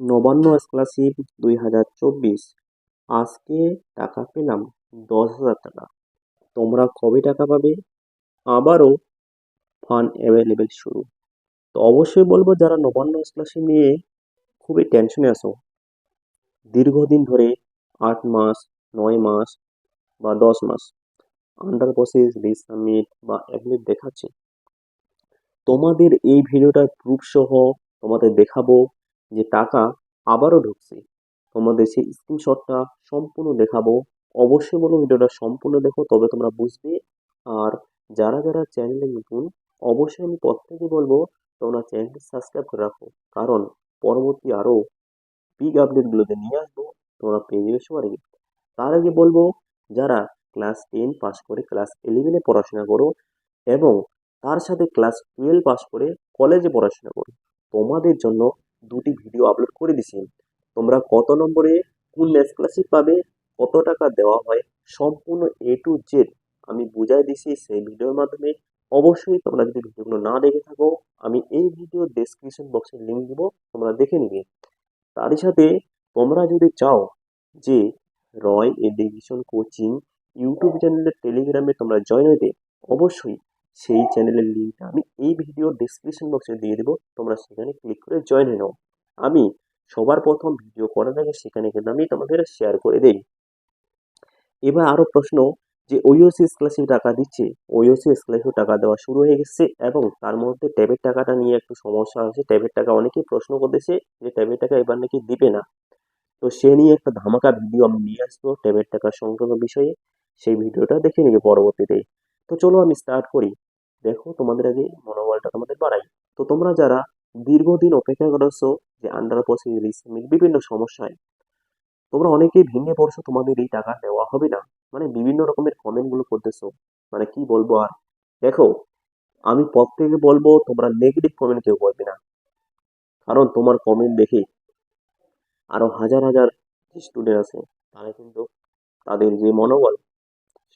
Nabanna scholarship দুই হাজার চব্বিশ। আজকে টাকা পেলাম দশ হাজার টাকা। তোমরা কবে টাকা পাবে? আবারও ফান্ড অ্যাভেলেবেল শুরু। তো অবশ্যই বলব, যারা নবান্ন স্কলারশিপ নিয়ে খুবই টেনশনে আসো দীর্ঘদিন ধরে আট মাস, নয় মাস বা দশ মাস আন্ডার প্রসেস রিসাবমিট বা অ্যাপ্লিট দেখাচ্ছে, তোমাদের এই ভিডিওটার প্রুফ সহ তোমাদের দেখাবো। যে টাকা আবারও ঢুকছে। তোমাদের সেই স্ক্রিনশটটা সম্পূর্ণ দেখাবো। অবশ্যই বলো ভিডিওটা সম্পূর্ণ দেখো, তবে তোমরা বুঝবে। আর যারা যারা চ্যানেলে নতুন, অবশ্যই আমি প্রত্যেকে বলব, তোমরা চ্যানেলটি সাবস্ক্রাইব করে রাখো। কারণ পরবর্তী আরও বিগ আপডেটগুলোতে নিয়ে আসব, তোমরা পেয়ে যাবে সবার আগে তার আগে বলব, যারা ক্লাস টেন পাস করে ক্লাস ইলেভেনে পড়াশোনা করো এবং তার সাথে ক্লাস টুয়েলভ পাস করে কলেজে পড়াশোনা করো, তোমাদের জন্য দুটি ভিডিও আপলোড করে দিছি। তোমরা কত নম্বরে কোন ম্যাথ ক্লাসে পাবে, কত টাকা দেওয়া হয়, সম্পূর্ণ এ টু জেড আমি বুঝাই দিছি সেই ভিডিওর মাধ্যমে। অবশ্যই তোমরা যদি ভিডিওগুলো না দেখে থাকো, আমি এই ভিডিও ডেসক্রিপশন বক্সে লিঙ্ক দিব, তোমরা দেখে নিবে। তারই সাথে তোমরা যদি চাও যে রয় এডুকেশন কোচিং ইউটিউব চ্যানেলের টেলিগ্রামে তোমরা জয়েন হইতে, অবশ্যই সেই চ্যানেলের লিঙ্কটা আমি এই ভিডিও ডেসক্রিপশন বক্সে দিয়ে দেবো। তোমরা সেখানে ক্লিক করে জয়েন হয়ে নাও। আমি সবার প্রথম ভিডিও করার আগে সেখানে কিন্তু আমি তোমাদের শেয়ার করে দেই। এবার আরও প্রশ্ন যে ওইওসি স্কলারশিপ টাকা দিচ্ছে। ওইওসি স্কলারশিপ টাকা দেওয়া শুরু হয়ে গেছে এবং তার মধ্যে ট্যাবের টাকাটা নিয়ে একটু সমস্যা আছে। ট্যাবের টাকা অনেকেই প্রশ্ন করতেছে যে ট্যাবের টাকা এবার নাকি দিবে না। তো সে নিয়ে একটা ধামাকা ভিডিও আমি নিয়ে আসব ট্যাবের টাকা সংক্রান্ত বিষয়ে। সেই ভিডিওটা দেখে নিবে পরবর্তীতে। তো চলো আমি স্টার্ট করি। দেখো তোমাদের আগে মনোবলটা তোমাদের বাড়াই। তো তোমরা যারা দীর্ঘদিন অপেক্ষা করেছ যে আন্ডার প্রসেস রিসেমিক বিভিন্ন সমস্যায় তোমরা অনেকেই ভেঙে পড়ছো তোমাদের এই টাকা দেওয়া হবে না। মানে বিভিন্ন রকমের কমেন্টগুলো করতেছো। মানে কি বলব আর? দেখো, আমি প্রত্যেকে বলব, তোমরা নেগেটিভ কমেন্ট কেউ করবে না। কারণ তোমার কমেন্ট দেখে আরও হাজার হাজার স্টুডেন্ট আছে। তারা কিন্তু তাদের যে মনোবল,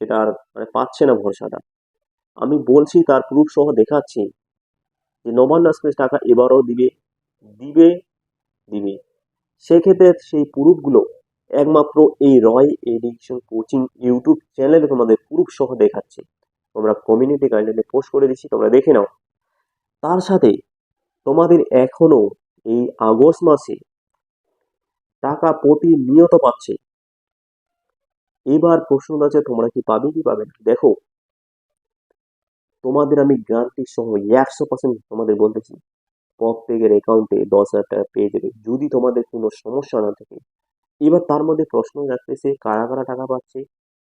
সেটা আর মানে পাচ্ছে না ভরসাটা। আমি বলছি, তার প্রুফ সহ দেখাচ্ছি। যে নবান্ন এক্সপ্রেস টাকা এবারও দিবে দিবে দিবে। সেক্ষেত্রে সেই প্রুফগুলো একমাত্র এই রয় এডুকেশন কোচিং ইউটিউব চ্যানেলে তোমাদের প্রুফ সহ দেখাচ্ছে। তোমরা কমিউনিটি গাইডলাইনে পোস্ট করে দিচ্ছি, তোমরা দেখে নাও। তার সাথে তোমাদের এখনও এই আগস্ট মাসে টাকা প্রতিনিয়ত পাচ্ছে। এবার প্রশ্ন আছে, তোমরা কি পাবে কি পাবে দেখো তোমাদের আমি গ্যারান্টি সহ একশো পার্সেন্ট তোমাদের বলতেছি প্রত্যেকের অ্যাকাউন্টে দশ হাজার টাকা পেয়ে যাবে। যদি তোমাদের কোনো সমস্যা না থাকে, এবার তার মধ্যে প্রশ্ন রাখতেছে কারা কারা টাকা পাচ্ছে?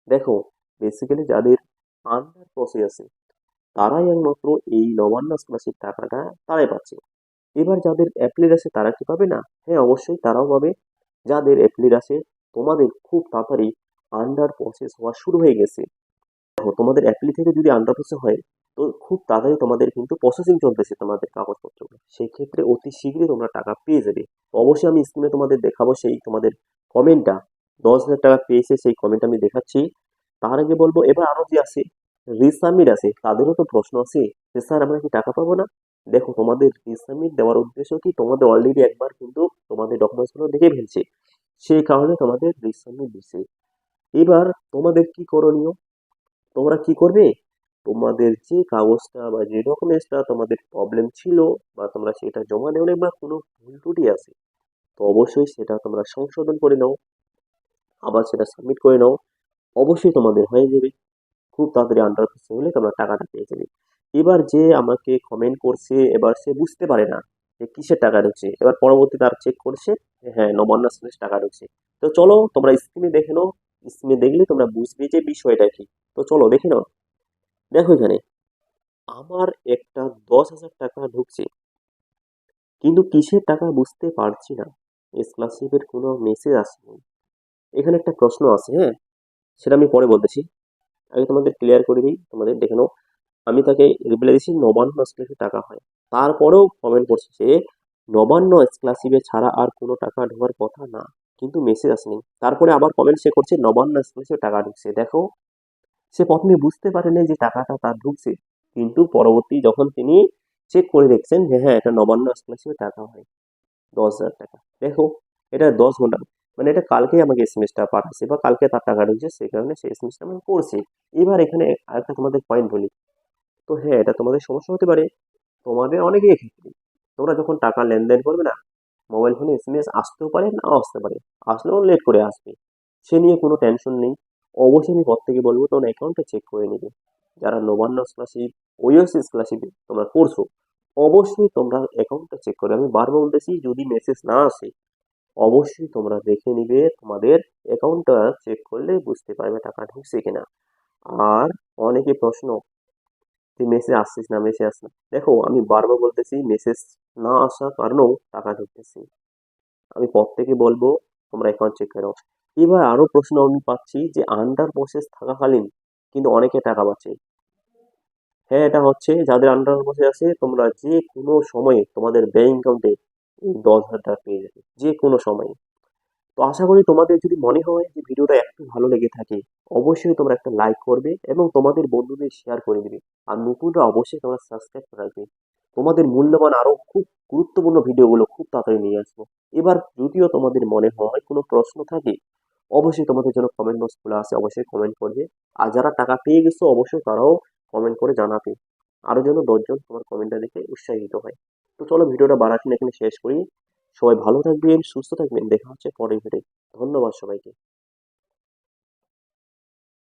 দেখো বেসিক্যালি যাদের আন্ডার প্রসেস আছে, তারাই একমাত্র এই নবান্ন স্কলারশিপ টাকাটা তারাই পাচ্ছে। এবার যাদের অ্যাপ্লিড আছে, তারা কি পাবে না? হ্যাঁ অবশ্যই তারাও পাবে। যাদের অ্যাপ্লিড আছে, তোমাদের খুব তাড়াতাড়ি আন্ডার প্রসেস হওয়া শুরু হয়ে গেছে। দেখো, তোমাদের অ্যাপ্লি থেকে যদি আন্ডার প্রসেস হয় তো খুব তাড়াতাড়ি তোমাদের কিন্তু প্রসেসিং চলতেছে তোমাদের কাগজপত্রগুলো। সেই ক্ষেত্রে অতি শীঘ্রই তোমরা টাকা পেয়ে যাবে। অবশ্যই আমি স্ক্রিনে তোমাদের দেখাবো সেই তোমাদের কমেন্টটা দশ হাজার টাকা পেয়েছে সেই কমেন্ট আমি দেখাচ্ছি। তার আগে বলব, এবার আরও যে আছে রিসামিট আছে, তাদেরও তো প্রশ্ন আছে যে, স্যার, আমরা কি টাকা পাবো না? দেখো, তোমাদের রিসামিট দেওয়ার উদ্দেশ্য কি? তোমাদের অলরেডি একবার কিন্তু তোমাদের ডকুমেন্টসগুলো দেখে ফেলছে। সেই কারণে তোমাদের রিসামিট দিছে। এবার তোমাদের কি করণীয়? তোমরা কি করবে? তোমাদের যে কাগজটা বা যে ডকুমেন্টসটা তোমাদের প্রবলেম ছিল বা তোমরা সেটা জমা দেও বা কোনো ভুল ত্রুটি আছে, তো অবশ্যই সেটা তোমরা সংশোধন করে নাও, আবার সেটা সাবমিট করে নাও। অবশ্যই তোমাদের হয়ে যাবে। খুব তাড়াতাড়ি আন্ডার প্রসেস হলে তোমরা টাকাটা পেয়ে যাবে। এবার যে আমাকে কমেন্ট করছে, এবার সে বুঝতে পারে না যে কিসের টাকা ঢুকছে এবার পরবর্তী তার চেক করছে হ্যাঁ নবান্ন স্পেস টাকা ঢুকছে তো চলো তোমরা স্ক্রিনে দেখে নাও। স্ক্রিনে দেখলে তোমরা বুঝবে যে বিষয়টা কি। তো চলো দেখে নাও। দেখো এখানে, আমার একটা দশ হাজার টাকা ঢুকছে, কিন্তু কিসের টাকা বুঝতে পারছি না। স্কলারশিপের কোনো মেসেজ আসেনি। এখানে একটা প্রশ্ন আছে হ্যাঁ? সেটা আমি পরে বলতেছি। আগে তোমাদের ক্লিয়ার করে দিই, তোমাদের দেখে নাও। আমি তাকে রিপ্লাই দিচ্ছি নবান্ন স্কলারশিপ টাকা হয়। তারপরেও কমেন্ট করছে যে, নবান্ন স্কলারশিপে ছাড়া আর কোনো টাকা ঢোকার কথা না, কিন্তু মেসেজ আসেনি। তারপরে আবার কমেন্ট সে করছে, নবান্ন স্কলারশিপে টাকা ঢুকছে। দেখো সে প্রথমে বুঝতে পারেনি যে টাকাটা তার ঢুকছে। কিন্তু পরবর্তী যখন তিনি চেক করে দেখছেন যে হ্যাঁ এটা নবান্ন স্কলারশিপে টাকা হয়, দশ হাজার টাকা। দেখো, এটা দশ ঘণ্টা মানে এটা কালকেই আমাকে এসএমএসটা পাঠাচ্ছে বা কালকে তার টাকা ঢুকছে সেই কারণে সে সেই এসএমএসটা আমি করছি। এবার এখানে আরেকটা তোমাদের পয়েন্ট বলি। তো হ্যাঁ এটা তোমাদের সমস্যা হতে পারে। তোমাদের অনেকেই ক্ষেত্রে, তোমরা যখন টাকা লেনদেন করবে না মোবাইল ফোনে এসএমএস আসতেও পারে না আসতে পারে। আসলেও লেট করে আসবে। সে নিয়ে কোনো টেনশন নেই। অবশ্যই আমি প্রত্যেকে বলব, তোমরা অ্যাকাউন্টটা চেক করে নিবে। যারা নবান্ন স্কলারশিপ ওইএসসি স্কলারশিপে তোমরা করছ অবশ্যই তোমরা অ্যাকাউন্টটা চেক করে আমি বারবার বলতেছি, যদি মেসেজ না আসে, অবশ্যই তোমরা দেখে নিবে, তোমাদের অ্যাকাউন্টটা চেক করলে বুঝতে পারবে টাকা ঢুকছে কিনা। আর অনেকে প্রশ্ন, যে মেসেজ আসছিস না মেসেজ আসছে না। দেখো, আমি বারবার বলতেছি মেসেজ না আসার কারণেও টাকা ঢুকতেছে। আমি প্রত্যেকে বলব, তোমরা অ্যাকাউন্ট চেক করো এবার আরও প্রশ্ন আমি পাচ্ছি যে আন্ডার প্রসেস থাকাকালীন কিন্তু অনেকে টাকা পাচ্ছে। হ্যাঁ এটা হচ্ছে যাদের আন্ডার প্রসেস আছে, তোমরা যে কোনো সময়ে তোমাদের ব্যাংক অ্যাকাউন্টে দশ হাজার টাকা পেয়ে যাবে যে কোনো সময়ে। তো আশা করি তোমাদের যদি মনে হয় যে ভিডিওটা একটু ভালো লেগে থাকে, অবশ্যই তোমরা একটা লাইক করবে এবং তোমাদের বন্ধুদের শেয়ার করে দিবে। আর নতুনরা অবশ্যই তোমরা সাবস্ক্রাইব করে রাখবে। তোমাদের মূল্যবান আরও খুব গুরুত্বপূর্ণ ভিডিওগুলো খুব তাড়াতাড়ি নিয়ে আসব। এবার যদিও তোমাদের মনে হয় কোনো প্রশ্ন থাকে অবশ্যই তোমাদের জন্য কমেন্ট বক্স খোলা আছে, অবশ্যই কমেন্ট করবে। আর যারা টাকা পেয়ে গেছো, অবশ্যই তারাও কমেন্ট করে জানাবে। আরও যেন দশজন তোমার কমেন্টটা দেখে উৎসাহিত হয়। তো চলো ভিডিওটা না এখানে শেষ করি। সবাই ভালো থাকবেন, সুস্থ থাকবেন। দেখা হচ্ছে পরের ভিডিও ধন্যবাদ সবাইকে।